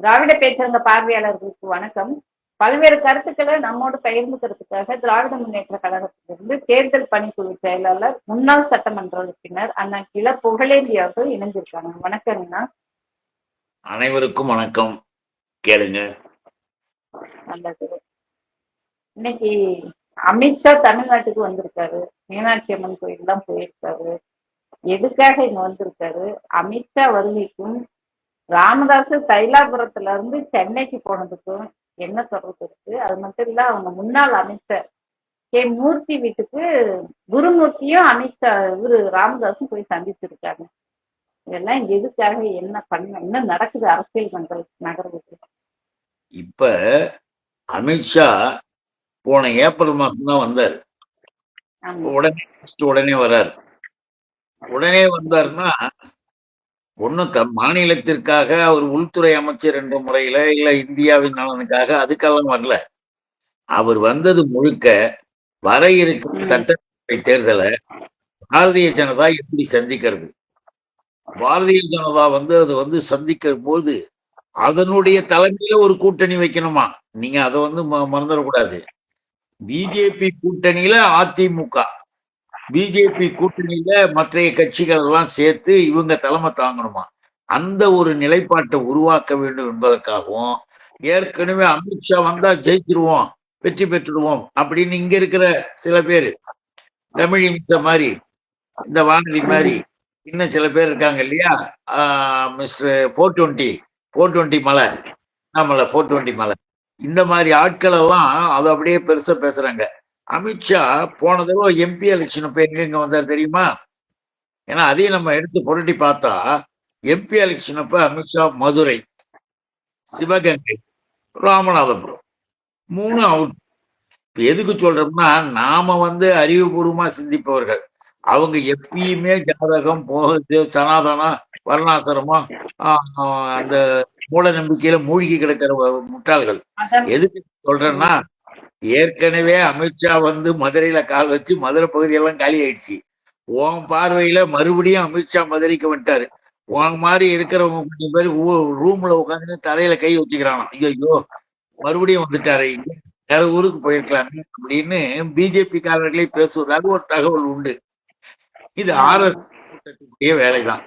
திராவிட பேசுறங்க பார்வையாளர்களுக்கு வணக்கம். பல்வேறு கருத்துக்களை நம்மோடு பகிர்ந்துக்கிறதுக்காக திராவிட முன்னேற்ற கழகத்திலிருந்து தேர்தல் பணிக்குழு செயலாளர் முன்னாள் சட்டமன்ற உறுப்பினர் அண்ணா கிள புகழேந்தி அவர்கள் இணைஞ்சிருக்காங்க வணக்கங்கண்ணா அனைவருக்கும் வணக்கம். கேளுங்க. நல்லது. இன்னைக்கு அமித்ஷா தமிழ்நாட்டுக்கு வந்திருக்காரு. மீனாட்சி அம்மன் கோயில் தான் போயிருக்காரு. எதுக்காக இங்க வந்திருக்காரு? அமித்ஷா வருகைக்கும் ராமதாஸ் தைலாபுரத்துல இருந்து சென்னைக்கு போனதுக்கும் என்ன தொடர்பு இருக்கு? அது மட்டும் இல்ல அவங்க முன்னாள் அமைச்சர் கே மூர்த்தி வீட்டுக்கு குருமூர்த்தியும் அமித்ஷா இவரு ராமதாஸும் போய் சந்திச்சிருக்காங்க. இதெல்லாம் எதுக்காக என்ன பண்ண என்ன நடக்குது அரசியல் மன்ற நகர்வுக்கு? இப்ப அமித்ஷா போன ஏப்ரல் மாசம் தான் வந்தார். உடனே உடனே வர்றார். உடனே வந்தாருன்னா ஒன்னும் தம் மாநிலத்திற்காக அவர் உள்துறை அமைச்சர் என்ற முறையில இல்ல இந்தியாவின் நலனுக்காக அதுக்கெல்லாம் வரல. அவர் வந்தது முழுக்க வர இருக்கிற. சட்டசபை தேர்தலை பாரதிய ஜனதா எப்படி சந்திக்கிறது? பாரதிய ஜனதா வந்து அது வந்து சந்திக்கிற போது அதனுடைய தலைமையில ஒரு கூட்டணி வைக்கணுமா? நீங்க அதை வந்து மறந்துடக்கூடாது. பிஜேபி கூட்டணியில அதிமுக. பிஜேபி கூட்டணியில மற்றைய கட்சிகள் எல்லாம் சேர்த்து இவங்க தலைமை தாங்கணுமா? அந்த ஒரு நிலைப்பாட்டை உருவாக்க வேண்டும் என்பதற்காகவும் ஏற்கனவே அமித்ஷா வந்தா ஜெயிச்சிருவோம் வெற்றி பெற்றுடுவோம் அப்படின்னு இங்க இருக்கிற சில பேர். தமிழ் இந்த மாதிரி இந்த வானதி மாதிரி இன்னும் சில பேர் இருக்காங்க இல்லையா? Mister four twenty four twenty மலை. மலை ஃபோர் டுவெண்ட்டி மலை. இந்த மாதிரி ஆட்கள் எல்லாம் அதை அப்படியே பெருசா பேசுறாங்க. அமித்ஷா போன தடவை எம்பி எலெக்ஷன் அப்ப எங்க எங்க வந்தார் தெரியுமா? ஏன்னா அதையும் நம்ம எடுத்து புரட்டி பார்த்தா எம்பி எலெக்ஷன் அப்ப அமித்ஷா மதுரை சிவகங்கை ராமநாதபுரம் மூணு அவுட் இப்ப எதுக்கு சொல்றோம்னா நாம வந்து அறிவுபூர்வமா சிந்திப்பவர்கள். அவங்க எப்பயுமே ஜாதகம் போகுது சனாதனம் வர்ணாசிரமம் அந்த மூட நம்பிக்கையில மூழ்கி கிடக்கிற முட்டாள்கள். எதுக்கு சொல்றேன்னா ஏற்கனவே அமித்ஷா வந்து மதுரையில கால் வச்சு மதுரை பகுதியெல்லாம் காலி ஆயிடுச்சு. உன் பார்வையில மறுபடியும் அமித்ஷா மதுரைக்கு வந்துட்டாரு. உன் மாதிரி இருக்கிறவங்க கொஞ்சம் பேர் ரூம்ல உட்காந்து தலையில கை வச்சுக்கிறானா ஐயோ மறுபடியும் வந்துட்டாரு. வேற ஊருக்கு போயிருக்கலாமே அப்படின்னு பிஜேபி காரர்களே பேசுவதாக ஒரு தகவல் உண்டு. இது ஆர்எஸ் கூட்டத்தினுடைய வேலைதான்.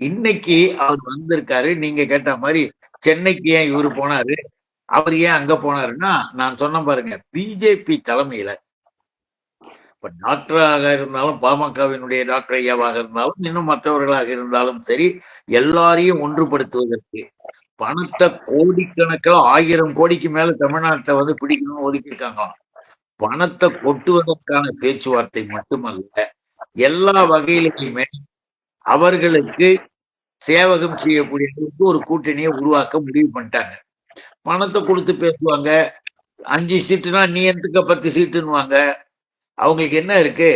இன்னைக்கு அவர் வந்திருக்காரு. நீங்க கேட்ட மாதிரி சென்னைக்கு ஏன் இவரு போனாரு? அவர் ஏன் அங்க போனாருன்னா நான் சொன்ன பாருங்க பிஜேபி தலைமையில இப்ப டாக்டராக இருந்தாலும் பாமகவினுடைய டாக்டர் ஐயாவாக இருந்தாலும் இன்னும் மற்றவர்களாக இருந்தாலும் சரி எல்லாரையும் ஒன்றுபடுத்துவதற்கு பணத்தை கோடிக்கணக்கில் ஆயிரம் கோடிக்கு மேல தமிழ்நாட்டை வந்து பிடிக்கணும்னு ஒதுக்கியிருக்காங்களாம் பணத்தை கொட்டுவதற்கான பேச்சுவார்த்தை மட்டுமல்ல எல்லா வகையிலுமே அவர்களுக்கு சேவகம் செய்யக்கூடிய ஒரு கூட்டணியை உருவாக்க முடிவு பண்ணிட்டாங்க. பணத்தை கொடுத்து பேசுவாங்க. அஞ்சு சீட்டுனா நீ எதுக்கு பத்து சீட்டுன்னுவாங்க. அவங்களுக்கு என்ன இருக்கு?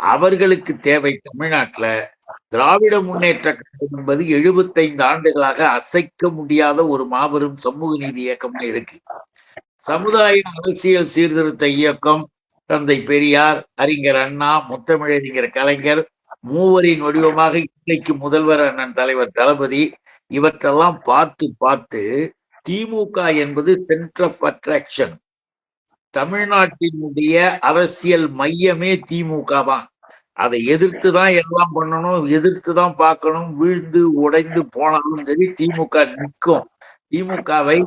அவர்களுக்கு தேவை தமிழ்நாட்டுல திராவிட முன்னேற்ற கழகம் என்பது எழுபத்தைந்து ஆண்டுகளாக அசைக்க முடியாத ஒரு மாபெரும் சமூக நீதி இயக்கம் இருக்கு. சமுதாய அரசியல் சீர்திருத்த இயக்கம் தந்தை பெரியார் அறிஞர் அண்ணா முத்தமிழறிஞர் கலைஞர் மூவரின் வடிவமாக இன்னைக்கு முதல்வர் அண்ணன் தலைவர் தளபதி இவற்றெல்லாம் பார்த்து பார்த்து திமுக என்பது சென்டர் ஆஃப் அட்ராக்ஷன் தமிழ்நாட்டினுடைய அரசியல் மையமே திமுக தான். அதை எதிர்த்து தான் எல்லாம் பண்ணணும் எதிர்த்து தான் பார்க்கணும் வீழ்ந்து உடைந்து போனாலும் சரி திமுக நிற்கும். திமுகவை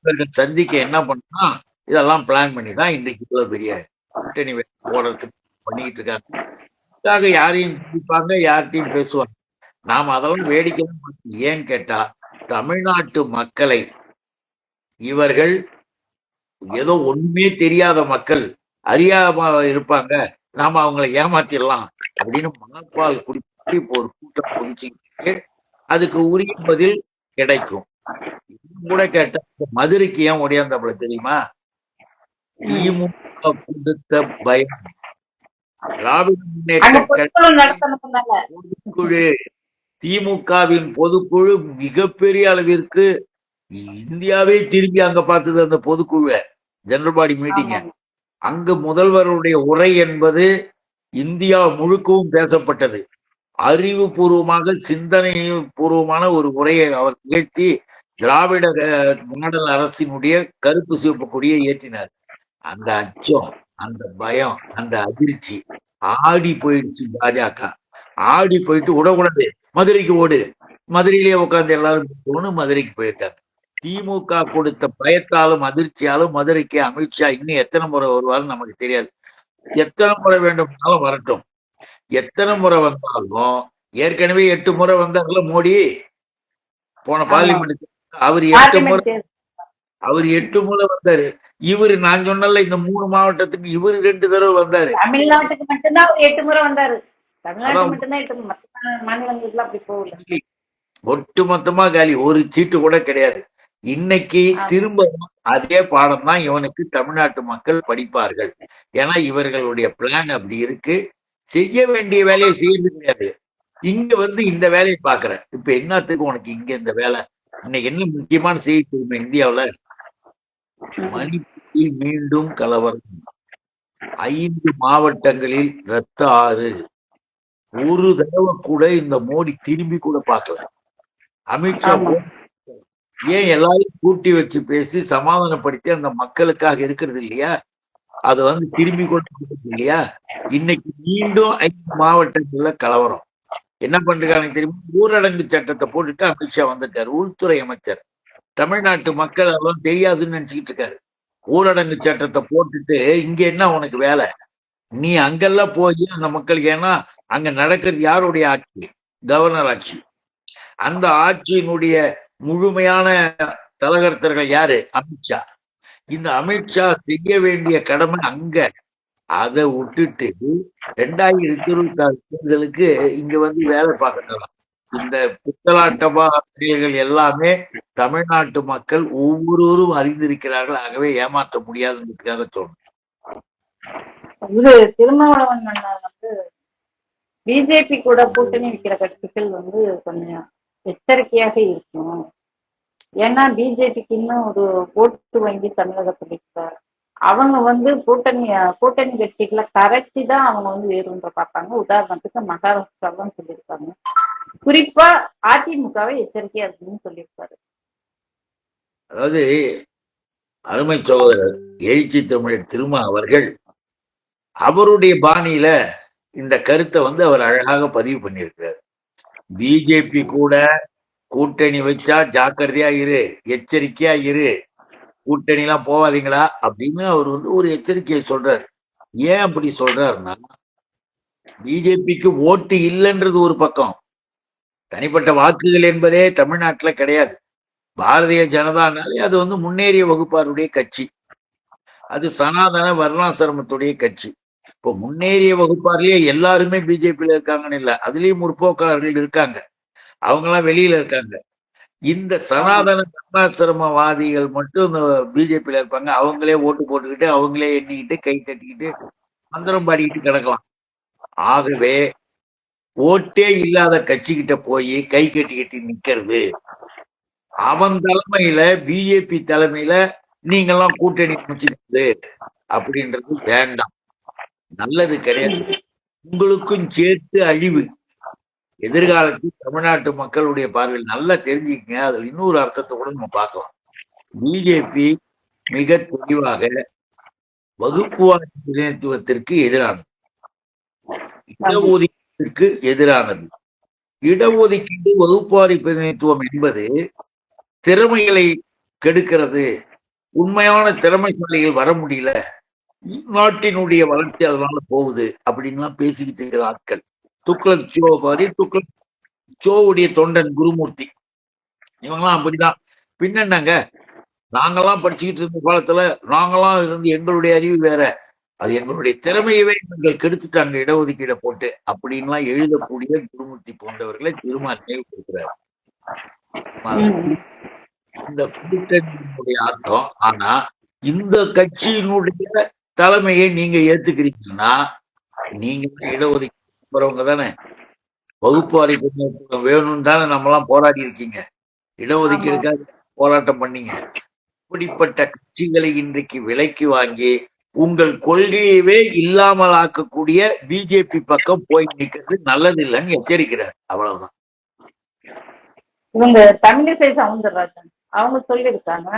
இவர்கள் சந்திக்க என்ன பண்ணா இதெல்லாம் பிளான் பண்ணி தான் இன்றைக்கு இவ்வளவு பெரிய கூட்டணி போடுறதுக்கு பண்ணிட்டு இருக்காங்க. யாரையும் சந்திப்பாங்க யார்கிட்டையும் பேசுவாங்க. நாம் அதெல்லாம் வேடிக்கை ஏன்னு கேட்டா தமிழ்நாட்டு மக்களை இவர்கள் ஏதோ ஒண்ணுமே தெரியாத மக்கள் அறியாம இருப்பாங்க. நாம அவங்களை ஏமாத்திடலாம் அப்படின்னு மனப்பால் இப்போ ஒரு கூட்டம் குதிச்சுக்கிட்டு அதுக்கு உரிய பதில் கிடைக்கும். கூட கேட்டா மதுரைக்கு ஏன் ஒடியாந்தாப்புல தெரியுமா? திமுக கொடுத்த பயம். திமுகவின் பொதுக்குழு மிகப்பெரிய அளவிற்கு இந்தியாவே திரும்பி அங்க பார்த்தது அந்த பொதுக்குழு ஜெனரல் பாடி மீட்டிங்க. அங்கு முதல்வருடைய உரை என்பது இந்தியா முழுக்கவும் பேசப்பட்டது. அறிவுபூர்வமாக சிந்தனை பூர்வமான ஒரு உரையை அவர் நிகழ்த்தி திராவிட மாடல் அரசினுடைய கருப்பு சிவப்பு கொடியை ஏற்றினார். அந்த அச்சம் அந்த பயம் அந்த அதிர்ச்சி ஆடி போயிடுச்சு பாஜக. ஆடி போயிட்டு விடக்கூடாது மதுரைக்கு ஓடு. மதுரையிலேயே உட்கார்ந்து எல்லாரும் மதுரைக்கு போயிருக்காங்க திமுக கொடுத்த பயத்தாலும் அதிர்ச்சியாலும் மதுரைக்கு அமித்ஷா இன்னும் எத்தனை முறை வருவாருன்னு நமக்கு தெரியாது. எத்தனை முறை வேண்டும்னாலும் வரட்டும். எத்தனை முறை வந்தாலும் ஏற்கனவே எட்டு முறை வந்தார்ல மோடி. போன. பார்லிமெண்ட் அவர் எட்டு முறை. அவர் எட்டு முறை வந்தாரு. இவரு நான் சொன்னல இந்த மூணு மாவட்டத்துக்கு இவரு ரெண்டு தடவை வந்தாரு. தமிழ்நாட்டுக்கு மட்டும்தான் எட்டு முறை வந்தாரு. தமிழ்நாட்டுக்கு அதான். மட்டும்தான் எட்டு முறை. மத்த மாநிலங்களுக்கு அப்படி போகல. ஒட்டு மொத்தமா காலி. ஒரு சீட்டு கூட கிடையாது. இன்னைக்கு. திரும்ப அதே பாடம் தான் இவனுக்கு தமிழ்நாட்டு மக்கள் படிப்பார்கள். ஏன்னா இவர்களுடைய பிளான் அப்படி இருக்கு. செய்ய வேண்டிய வேலையை செய்யறது கிடையாது. இங்க வந்து இந்த வேலையை பாக்குற இப்ப என்னத்துக்கு உனக்கு இங்க இந்த வேலை? இன்னைக்கு என்ன முக்கியமான செய்தி தெரியுமா இந்தியாவுல? மணிப்பூரில் மீண்டும் கலவரம். ஐந்து மாவட்டங்களில் ரத்த ஆறு. ஒரு தடவை கூட இந்த மோடி திரும்பி கூட பார்க்கல. அமித்ஷா. ஏன் எல்லாரையும் கூட்டி வச்சு பேசி சமாதானப்படுத்தி அந்த மக்களுக்காக இருக்கிறது இல்லையா? அது வந்து திரும்பி கொண்டு இல்லையா? இன்னைக்கு மீண்டும் ஐந்து மாவட்டங்கள்ல கலவரம். என்ன பண்றாங்க தெரியுமா? ஊரடங்கு சட்டத்தை போட்டுட்டு அமித்ஷா வந்திருக்காரு உள்துறை அமைச்சர். தமிழ்நாட்டு மக்கள் எல்லாம் தெரியாதுன்னு நினைச்சுக்கிட்டு இருக்காரு. ஊரடங்கு சட்டத்தை போட்டுட்டு இங்க என்ன உனக்கு வேலை? நீ அங்கெல்லாம் போய் அந்த மக்களுக்கு ஏன்னா அங்க நடக்கிறது யாருடைய ஆட்சி? கவர்னர் ஆட்சி. அந்த ஆட்சியினுடைய முழுமையான தலகர்த்தர்கள் யாரு? அமித்ஷா. இந்த அமித்ஷா செய்ய வேண்டிய கடமை அங்க. அதை விட்டுட்டு ரெண்டாயிரத்தி இருபத்தி ஆறு தேர்தலுக்கு இங்க வந்து வேலை பார்க்கலாம் இந்த புத்தலாட்டமா செயல்கள் எல்லாமே தமிழ்நாட்டு மக்கள் ஒவ்வொருவரும் அறிந்திருக்கிறார்கள். ஆகவே ஏமாற்ற முடியாதுன்றதுக்காக சொல்றேன். இது திருமாவளவன் வந்து பிஜேபி கூட கூட்டணி வைக்கிற கட்சிகள் வந்து கொஞ்சம் எச்சரிக்கையாக இருக்கும் ஏன்னா பிஜேபிக்கு இன்னும் ஒரு ஓட்டு வங்கி தமிழகத்தில் இருக்கு அவங்க வந்து கூட்டணி கூட்டணி கட்சிகளை கரைச்சி தான் அவங்க வந்து வேறுன்ற பார்ப்பாங்க. உதாரணத்துக்கு மகாராஷ்டிராவும் சொல்லியிருக்காங்க. குறிப்பா அதிமுகவை எச்சரிக்கையா இருக்குன்னு சொல்லியிருக்காரு. அதாவது அருமை சகோதரர் எழுச்சி தமிழர் திருமா அவர்கள் அவருடைய பாணியில இந்த கருத்தை வந்து அவர் அழகாக பதிவு பண்ணியிருக்கிறார். பிஜேபி கூட கூட்டணி வச்சா ஜாக்கிரதையா இரு எச்சரிக்கையா இரு. கூட்டணி எல்லாம் போவாதீங்களா? அப்படின்னு அவர் வந்து ஒரு எச்சரிக்கையை சொல்றாரு. ஏன் அப்படி சொல்றாருன்னா பிஜேபிக்கு ஓட்டு இல்லைன்றது ஒரு பக்கம். தனிப்பட்ட வாக்குகள் என்பதே தமிழ்நாட்டுல கிடையாது. பாரதிய ஜனதானாலே அது வந்து முன்னேறிய வகுப்பாருடைய கட்சி. அது சனாதன வர்ணாசிரமத்துடைய கட்சி. இப்போ முன்னேறிய வகுப்பாரிலேயே எல்லாருமே பிஜேபியில இருக்காங்கன்னு இல்ல. அதுலயும் முற்போக்காளர்கள் இருக்காங்க. அவங்கெல்லாம் வெளியில இருக்காங்க. இந்த சனாதன தர்மாசிரமவாதிகள் மட்டும் இந்த பிஜேபியில இருப்பாங்க. அவங்களே ஓட்டு போட்டுக்கிட்டு அவங்களே எண்ணிக்கிட்டு கை தட்டிக்கிட்டு மந்திரம் பாடிக்கிட்டு கிடக்கலாம். ஆகவே ஓட்டே இல்லாத கட்சிக்கிட்ட போய் கை கட்டிக்கிட்டு நிக்கிறது. அவன் தலைமையில பிஜேபி தலைமையில நீங்கெல்லாம் கூட்டணி அமைச்சுக்கிறது அப்படின்றது வேண்டாம். நல்லது கிடையாது. உங்களுக்கும் சேர்த்து அழிவு. எதிர்காலத்தில் தமிழ்நாட்டு மக்களுடைய பார்வையில் நல்லா தெரிஞ்சுக்கங்க. அது இன்னொரு அர்த்தத்தை கூட நம்ம பார்க்கலாம். பிஜேபி மிக தெளிவாக வகுப்புவாத பிரதிநிதித்துவத்திற்கு எதிரானது. இடஒதுக்கீட்டிற்கு எதிரானது. இடஒதுக்கீடு வகுப்பாரி பிரதிநிதித்துவம் என்பது திறமைகளை கெடுக்கிறது. உண்மையான திறமைசாலிகள் வர முடியல. நாட்டினுடைய வளர்ச்சி அதனால போகுது அப்படின்லாம் பேசிக்கிட்டு இருக்கிற ஆட்கள். துக்ளக் சோ மாதிரி துக்ளக் சோவுடைய தொண்டன் குருமூர்த்தி. இவங்கெல்லாம் அப்படிதான். பின்ன என்னங்க நாங்கெல்லாம் படிச்சுக்கிட்டு இருந்த காலத்துல நாங்கெல்லாம் இருந்து எங்களுடைய அறிவு வேற. அது எங்களுடைய திறமையவே நீங்கள் கெடுத்துட்டாங்க இடஒதுக்கீடை போட்டு அப்படின்லாம் எழுதக்கூடிய குருமூர்த்தி போன்றவர்களை திரும்ப நினைவுபடுத்துறாரு. இந்த கூட்டணியினுடைய அர்த்தம் ஆனா இந்த கட்சியினுடைய தலைமையை நீங்க ஏத்துக்கிறீங்கன்னா நீங்க தான் இடஒதுக்கீடு தானே. வகுப்பாரி வேணும்னு தானே நம்மலாம் போராடி இருக்கீங்க. இடஒதுக்கீடுக்காக போராட்டம் பண்ணீங்க. இப்படிப்பட்ட கட்சிகளை இன்றைக்கு விலைக்கு வாங்கி உங்கள் கொள்கையவே இல்லாமல் ஆக்கக்கூடிய பிஜேபி பக்கம் போய் நிற்கிறது நல்லது இல்லைன்னு எச்சரிக்கிறார். அவ்வளவுதான். இவங்க தமிழிசை சவுந்தரராஜன். அவங்க சொல்லியிருக்காங்க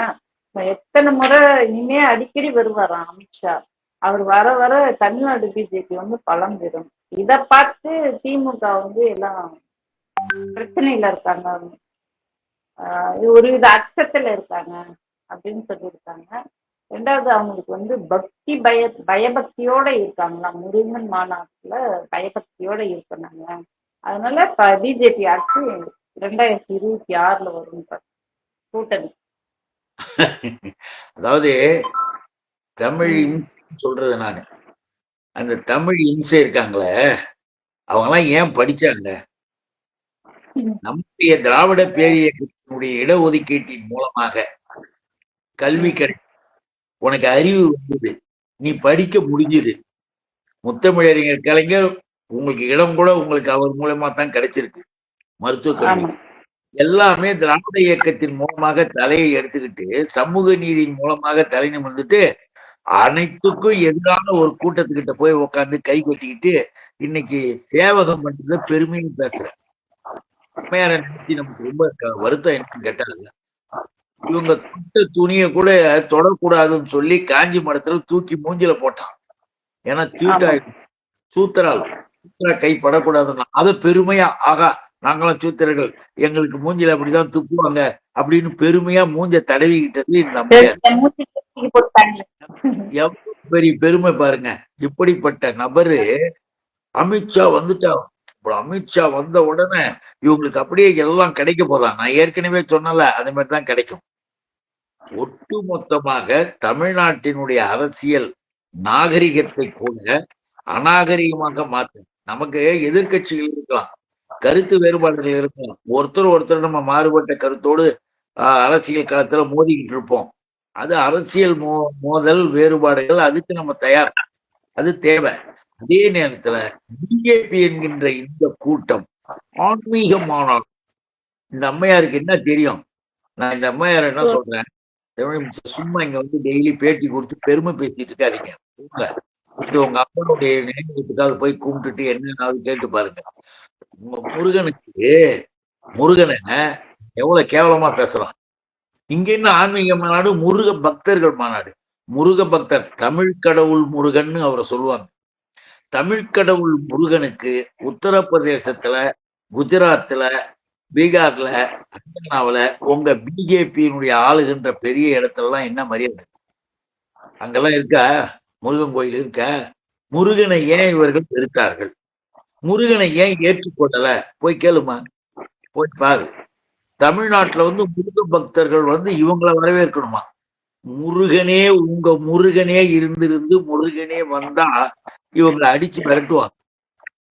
எத்தனை முறை இனிமே அடிக்கடி வருவாராம் அமித்ஷா. அவர் வர வர தமிழ்நாடு பிஜேபி வந்து பலம் பெறும் இதை பார்த்து திமுக வந்து எல்லாம் பிரச்சனையில இருக்காங்க. ஆஹ் ஒரு வித அச்சத்துல இருக்காங்க அப்படின்னு சொல்லியிருக்காங்க. ரெண்டாவது அவங்களுக்கு வந்து பக்தி பய பயபக்தியோட இருக்காங்களா? முருகன் மாநாட்டுல பயபக்தியோட இருக்கிறாங்க அதனால பிஜேபி ஆட்சி ரெண்டாயிரத்தி இருபத்தி ஆறுல வரும் கூட்டணி. அதாவது தமிழ் இம்சைன்னு சொல்றது நானு. அந்த தமிழ் இம்சை இருக்காங்களே அவங்கெல்லாம் ஏன் படிச்சாங்க? நம்முடைய திராவிட பேரியக்கத்தினுடைய இடஒதுக்கீட்டின் மூலமாக கல்வி கிடைக்கும் உனக்கு அறிவு வந்தது. நீ படிக்க முடிஞ்சது. முத்தமிழறிஞர் கலைஞர் உங்களுக்கு இடம் கூட உங்களுக்கு அவர் மூலமா தான் கிடைச்சிருக்கு மருத்துவ கல்வி எல்லாமே திராவிட இயக்கத்தின் மூலமாக தலையை எடுத்துக்கிட்டு சமூக நீதியின் மூலமாக தலை நிமிர்ந்துட்டு அனைத்துக்கும் எதிரான ஒரு கூட்டத்துக்கிட்ட போய் உட்காந்து கை கொட்டிக்கிட்டு இன்னைக்கு சேவகம் பண்றத பெருமையும் பேசுறேன் நினைச்சு நமக்கு ரொம்ப வருத்தம் என்னன்னு கேட்டாங்க இவங்க துட்ட துணியை கூட தொடக்கூடாதுன்னு சொல்லி காஞ்சி மடத்துல தூக்கி மூஞ்சில போட்டான். ஏன்னா தீட்டாயிடும் சூத்திரால். சூத்திரா கை படக்கூடாதுன்னா அதை பெருமையா? ஆகா நாங்களும் சூத்திரர்கள். எங்களுக்கு மூஞ்சில அப்படிதான் துப்புவாங்க. அப்படின்னு பெருமையா மூஞ்ச தடவிக்கிட்டது இந்த எவ்வளவு பெரிய பெருமை பாருங்க. இப்படிப்பட்ட நபரு அமித்ஷா வந்துட்டா. அமித்ஷா வந்த உடனே இவங்களுக்கு அப்படியே எல்லாம் கிடைக்க போதா? நான் ஏற்கனவே சொன்னல அதே மாதிரி தான் கிடைக்கும். ஒட்டுமொத்தமாக தமிழ்நாட்டினுடைய அரசியல் நாகரிகத்தை கூட அநாகரிகமாக மாற்றும். நமக்கு எதிர்க்கட்சிகள் இருக்கலாம். கருத்து வேறுபாடுகள் இருக்கும். ஒருத்தர் ஒருத்தர் நம்ம மாறுபட்ட கருத்தோடு ஆஹ், அரசியல் களத்துல மோதிக்கிட்டு இருப்போம். அது அரசியல் மோ மோதல் வேறுபாடுகள் அதுக்கு நம்ம தயார். அது தேவை. அதே நேரத்துல பிஜேபி என்கின்ற இந்த கூட்டம் ஆன்மீக மாநாடு இந்த அம்மையாருக்கு என்ன தெரியும்? நான் இந்த அம்மையார் என்ன சொல்றேன்? சும்மா இங்க வந்து டெய்லி பேட்டி கொடுத்து பெருமை பேசிட்டு இருக்காதீங்க. உங்க உங்க அப்பனுடைய நினைவுக்காக போய் கும்பிட்டுட்டு என்னன்னாவது கேட்டு பாருங்க. முருகனுக்கு முருகனை எவ்வளவு கேவலமா பேசலாம். இங்க என்ன ஆன்மீக மாநாடு முருக பக்தர்கள் மாநாடு. முருக பக்தர் தமிழ் கடவுள் முருகன்னு அவரை சொல்லுவாங்க. தமிழ் கடவுள் முருகனுக்கு உத்தரப்பிரதேசத்துல குஜராத்ல பீகார்ல ஹரியானாவுல உங்க பிஜேபியினுடைய ஆளுகின்ற பெரிய இடத்துல எல்லாம் என்ன மரியாதை? அங்கெல்லாம் இருக்கா? முருகன் கோயில் இருக்கா? முருகனை ஏன் இவர்கள் வெறுத்தார்கள்? முருகனை ஏன் ஏற்றுக்கொள்ளல? போய் கேளுமா. போய் பாரு. தமிழ்நாட்டுல வந்து முருக பக்தர்கள் வந்து இவங்கள வரவேற்கணுமா? முருகனே உங்க முருகனே இருந்திருந்து முருகனே வந்தா இவங்களை அடிச்சு மிரட்டுவாங்க.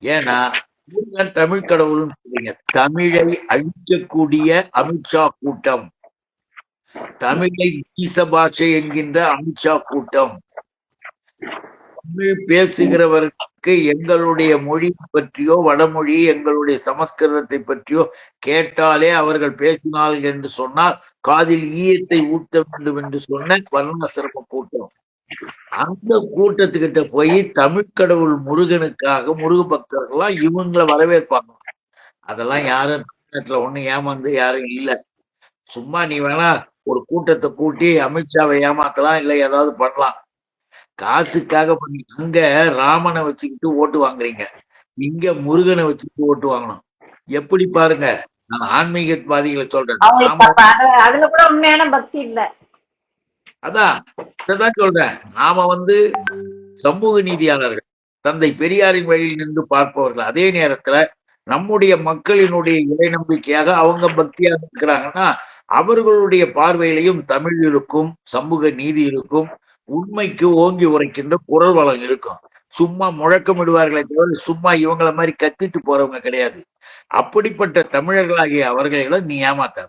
ஏன்னா முருகன் தமிழ் கடவுள்னு சொல்றீங்க. தமிழை அழிக்கக்கூடிய அமித்ஷா கூட்டம். தமிழை ஈச பாஷை என்கின்ற அமித்ஷா கூட்டம். தமிழ் பேசுகிறவர்கள் பேசுகிறவர்களுக்கு எங்களுடைய மொழி பற்றியோ வடமொழி எங்களுடைய சமஸ்கிருதத்தை பற்றியோ கேட்டாலே அவர்கள் பேசினார்கள் என்று சொன்னால் காதில் ஈயத்தை ஊத்த வேண்டும் என்று சொன்ன வர்ண சிறப்பு கூட்டம். அந்த கூட்டத்துக்கிட்ட போய் தமிழ் கடவுள் முருகனுக்காக முருக பக்தர்கள்லாம் இவங்களை வரவேற்பாங்க. அதெல்லாம் யாரும் தமிழ்நாட்டுல ஒண்ணு ஏமாந்து யாரும் இல்லை. சும்மா நீ வேணா ஒரு கூட்டத்தை கூட்டி அமித்ஷாவை ஏமாத்தலாம் இல்ல ஏதாவது பண்ணலாம். காசுக்காக பண்ணி அங்க ராமனை வச்சுக்கிட்டு ஓட்டு வாங்குறீங்க. இங்க முருகனை வச்சுக்கிட்டு ஓட்டு வாங்கணும். எப்படி பாருங்க நான் ஆன்மீகவாதிகளை சொல்றேன். அதுல கூட உண்மையான பக்தி இல்ல. அதான் இதான் சொல்றேன். நாம வந்து சமூக நீதியாளர்கள் தந்தை பெரியாரின் வழியில் நின்று பார்ப்பவர்கள் அதே நேரத்துல நம்முடைய மக்களினுடைய இறை நம்பிக்கையாக அவங்க பக்தியா இருக்கிறாங்கன்னா அவர்களுடைய பார்வையிலையும் தமிழ் இருக்கும் சமூக நீதி இருக்கும் உண்மைக்கு ஓங்கி உரைக்கின்ற குரல் வளம் இருக்கும். சும்மா முழக்கமிடுவார்களே தவிர சும்மா இவங்கள மாதிரி கத்திட்டு போறவங்க கிடையாது. அப்படிப்பட்ட தமிழர்களாகிய அவர்களை நீ ஏமாத்தாத.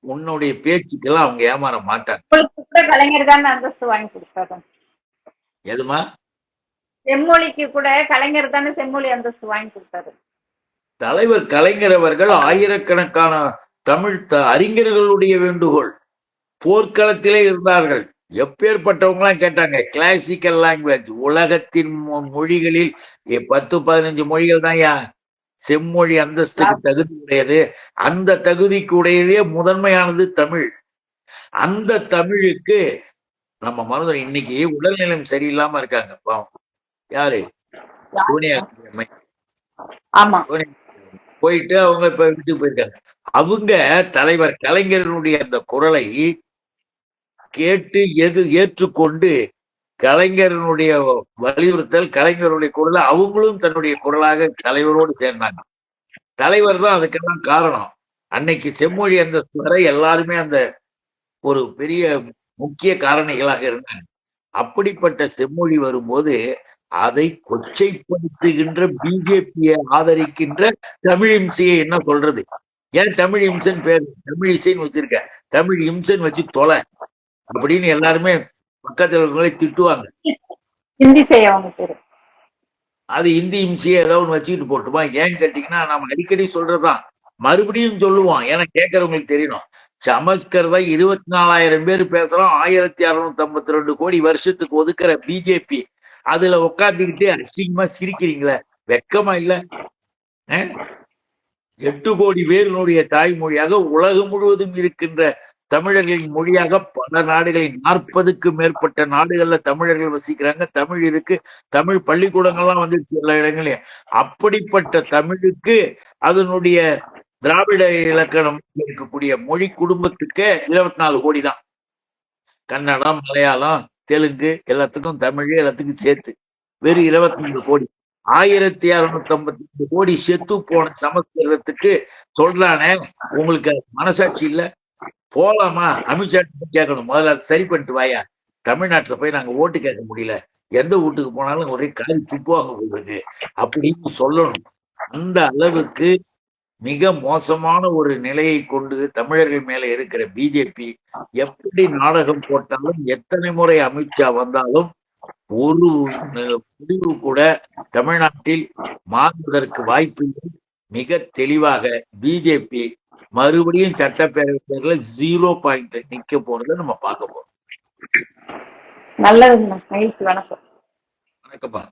உன்னுடைய பேச்சுக்கெல்லாம் அவங்க ஏமாற மாட்டாங்க. உங்களுக்கு கூட கலைஞர் தான் அந்தஸ்து வாங்கி கொடுத்தாரு. எதுமா? செம்மொழிக்கு கூட கலைஞர் தானே செம்மொழி அந்தஸ்து வாங்கி கொடுத்தாரு. தலைவர் கலைஞர் அவர்கள் ஆயிரக்கணக்கான தமிழ் அறிஞர்களுடைய வேண்டுகோள். போர்க்களத்திலே இருந்தார்கள். எப்பேற்பட்டவங்களாம் கேட்டாங்க கிளாசிக்கல் லாங்குவேஜ் உலகத்தின் மொழிகளில் பத்து பதினஞ்சு மொழிகள் தான் யா? செம்மொழி அந்தஸ்துக்கு தகுதி உடையது அந்த தகுதிக்கு உடையதே முதன்மையானது தமிழ். அந்த தமிழுக்கு நம்ம மருத்துவம் இன்னைக்கு உடல்நலம் சரியில்லாம இருக்காங்க பாவம். யாரு? சோனியா போயிட்டு அவங்க இப்ப வீட்டுக்கு போயிருக்காங்க. அவங்க தலைவர் கலைஞரனுடைய அந்த குரலை கேட்டு எது ஏற்றுக்கொண்டு கலைஞரனுடைய வலியுறுத்தல் கலைஞருடைய குரலை அவங்களும் தன்னுடைய குரலாக தலைவரோடு சேர்ந்தாங்க. தலைவர் தான் அதுக்கெல்லாம் காரணம். அன்னைக்கு செம்மொழி அந்த வரை எல்லாருமே அந்த ஒரு பெரிய முக்கிய காரணிகளாக இருந்தாங்க. அப்படிப்பட்ட செம்மொழி வரும்போது அதை கொச்சைப்படுத்துகின்ற பிஜேபியை ஆதரிக்கின்ற தமிழ் இம்சையை என்ன சொல்றது? ஏன் தமிழ் இம்சன் பேர்? தமிழ் இசைன்னு வச்சிருக்க. தமிழ் இம்சன் வச்சு தொலை. அப்படின்னு எல்லாருமே பக்கத்துல இருக்கவங்களே திட்டுவாங்க. ஹிந்தி அது இந்தி இம்சையை ஏதோ ஒன்று வச்சுக்கிட்டு போட்டுமா? ஏன்னு கேட்டீங்கன்னா நம்ம அடிக்கடி சொல்றதுதான். மறுபடியும் சொல்லுவோம் ஏன்னா கேட்கறவங்களுக்கு தெரியணும். சமஸ்கிருத இருபத்தி நாலாயிரம் பேர் பேசுறோம். ஆயிரத்தி அறுநூத்தி ஐம்பத்தி ரெண்டு கோடி வருஷத்துக்கு ஒதுக்குற பிஜேபி அதுல உட்காந்துக்கிட்டு அசிங்கமா சிரிக்கிறீங்களே. வெக்கமா இல்ல? எட்டு கோடி பேரினுடைய தாய்மொழியாக உலகம் முழுவதும் இருக்கின்ற தமிழர்களின் மொழியாக பல நாடுகளில் நாற்பதுக்கு மேற்பட்ட நாடுகள்ல தமிழர்கள் வசிக்கிறாங்க. தமிழ் இருக்கு. தமிழ் பள்ளிக்கூடங்கள்லாம் வந்துருச்சு எல்லா இடங்களையும் அப்படிப்பட்ட தமிழுக்கு அதனுடைய திராவிட இலக்கணம் இருக்கக்கூடிய மொழி குடும்பத்துக்கு இருபத்தி நாலு கோடி தான். கன்னடம் மலையாளம் தெலுங்கு எல்லாத்துக்கும் தமிழ் எல்லாத்துக்கும் சேர்த்து வெறும் இருபத்தி நாலு கோடி. ஆயிரத்தி அறுநூத்தி ஐம்பத்தி ரெண்டு கோடி செத்து போன சமஸ்கிருதத்துக்கு சொல்றானே. உங்களுக்கு மனசாட்சி இல்ல. போலாமா? அமித்ஷா கேட்கணும். முதல்ல அதை சரி பண்ணிட்டு வாயா. தமிழ்நாட்டுல போய் நாங்க ஓட்டு கேட்க முடியல. எந்த வீட்டுக்கு போனாலும் ஒரே காலி திட்டுவாங்க போயிருக்கு. அப்படின்னு சொல்லணும். அந்த அளவுக்கு மிக மோசமான ஒரு நிலையை கொண்டு தமிழர்கள் மேல இருக்கிற பிஜேபி எப்படி நாடகம் போட்டாலும் எத்தனை முறை அமித்ஷா வந்தாலும் ஒரு முடிவு கூட தமிழ்நாட்டில் மாறுவதற்கு வாய்ப்பில்லை. மிக தெளிவாக பிஜேபி மறுபடியும் சட்டப்பேரவை தேர்தலில் ஜீரோ பாயிண்ட் நிக்க போறதை நம்ம பார்க்க போறோம். நல்லதுங்க மகிழ்ச்சி. வணக்கம். வணக்கம்ப்பா.